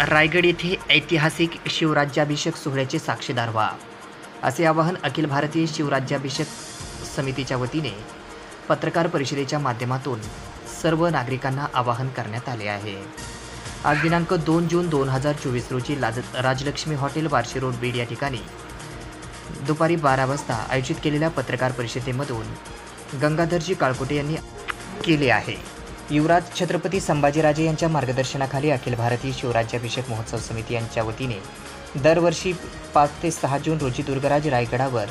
रायगड येथे ऐतिहासिक शिवराज्याभिषेक सोहळ्याचे साक्षीदार व्हा. असे आवाहन अखिल भारतीय शिवराज्याभिषेक समितीच्या वतीने पत्रकार परिषदेच्या माध्यमातून सर्व नागरिकांना आवाहन करण्यात आले आहे. आज दिनांक दोन जून दोन हजार चोवीस रोजी lodge Rajlakshmi hotel Barshi road Beed या ठिकाणी दुपारी बारा वाजता आयोजित केलेल्या पत्रकार परिषदेमधून गंगाधरजी काळकोटे यांनी केले आहे. युवराज छत्रपती संभाजीराजे यांच्या मार्गदर्शनाखाली अखिल भारतीय शिवराज्याभिषेक महोत्सव समिती यांच्या वतीने दरवर्षी पाच ते सहा जून रोजी दुर्गराज रायगडावर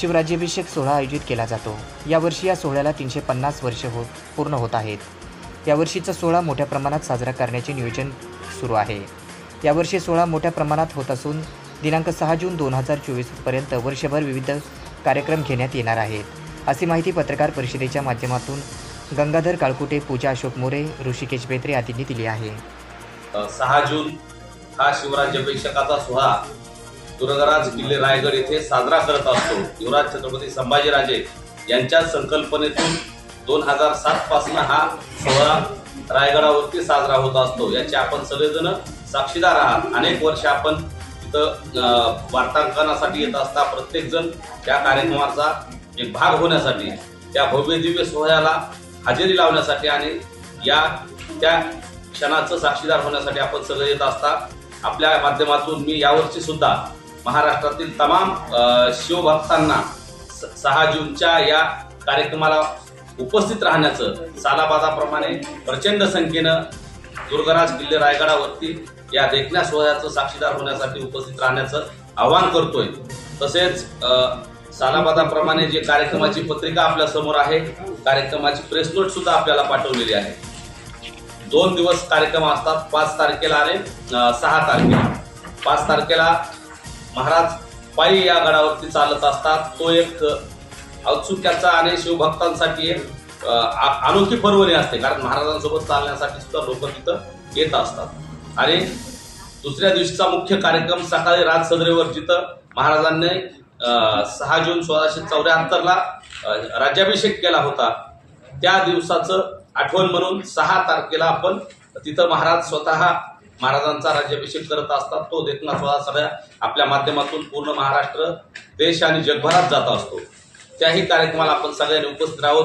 शिवराज्याभिषेक सोहळा आयोजित केला जातो. यावर्षी या सोहळ्याला तीनशे पन्नास वर्ष हो पूर्ण होत आहेत. यावर्षीचा सोहळा मोठ्या प्रमाणात साजरा करण्याचे नियोजन सुरू आहे. यावर्षी सोहळा मोठ्या प्रमाणात होत असून दिनांक सहा जून दोन हजार चोवीसपर्यंत वर्षभर विविध कार्यक्रम घेण्यात येणार आहेत. अशी माहिती पत्रकार परिषदेच्या माध्यमातून गंगाधर काळकुटे पूजा अशोक मोरे ऋषिकेश बेत्रे आदींनी दिली आहे. सहा जून हा शिवराज्याभिषेकाचा सोहळा दुर्गराज किल्ले रायगड येथे साजरा करत असतो. युवराज छत्रपती संभाजीराजे यांच्या संकल्पनेतून दोन हजार सात पासून हा सोहळा रायगडावरती साजरा होत असतो. याचे आपण सगळेजण साक्षीदार आहात. अनेक वर्ष आपण तिथं वार्तांकनासाठी येत असता. प्रत्येकजण त्या कार्यक्रमाचा एक भाग होण्यासाठी त्या भव्य दिव्य सोहळ्याला हजेरी लावण्यासाठी आणि या त्या क्षणाचं साक्षीदार होण्यासाठी आपण सगळे येत असता आपल्या माध्यमातून मी यावर्षी सुद्धा महाराष्ट्रातील तमाम शिवभक्तांना स- सहा जूनच्या या कार्यक्रमाला उपस्थित राहण्याचं सालाबादाप्रमाणे प्रचंड संख्येनं दुर्गराज किल्ले रायगडावरती या देखण्या सोहळ्याचं साक्षीदार होण्यासाठी उपस्थित राहण्याचं आवाहन करतोय. तसेच सालाबादाप्रमाणे जे कार्यक्रमाची पत्रिका आपल्यासमोर आहे कार्यक्रमाची प्रेस नोट सुद्धा आपल्याला पाठवलेली आहे. दोन दिवस कार्यक्रम असतात. पाच तारखेला आणि सहा तारखेला. पाच तारखेला महाराज पायी या गडावरती चालत असतात. तो एक औत्सुक्याचा आणि शिवभक्तांसाठी एक अनोखी पर्वणी असते. कारण महाराजांसोबत चालण्यासाठी सुद्धा लोक तिथं येत असतात. आणि दुसऱ्या दिवशीचा मुख्य कार्यक्रम सकाळी राज सदरेवर जिथं महाराजांनी सहा जून सोळाशे चौऱ्याहत्तरला राज्याभिषेक केला होता. त्या दिवसाचं आठवण म्हणून सहा तारखेला आपण तिथं महाराज स्वतः महाराजांचा राज्याभिषेक करत असतात. तो देखना सोहळा सगळ्या आपल्या माध्यमातून पूर्ण महाराष्ट्र देश आणि जगभरात जात असतो. त्याही कार्यक्रमाला आपण सगळ्यांनी उपस्थित आहोत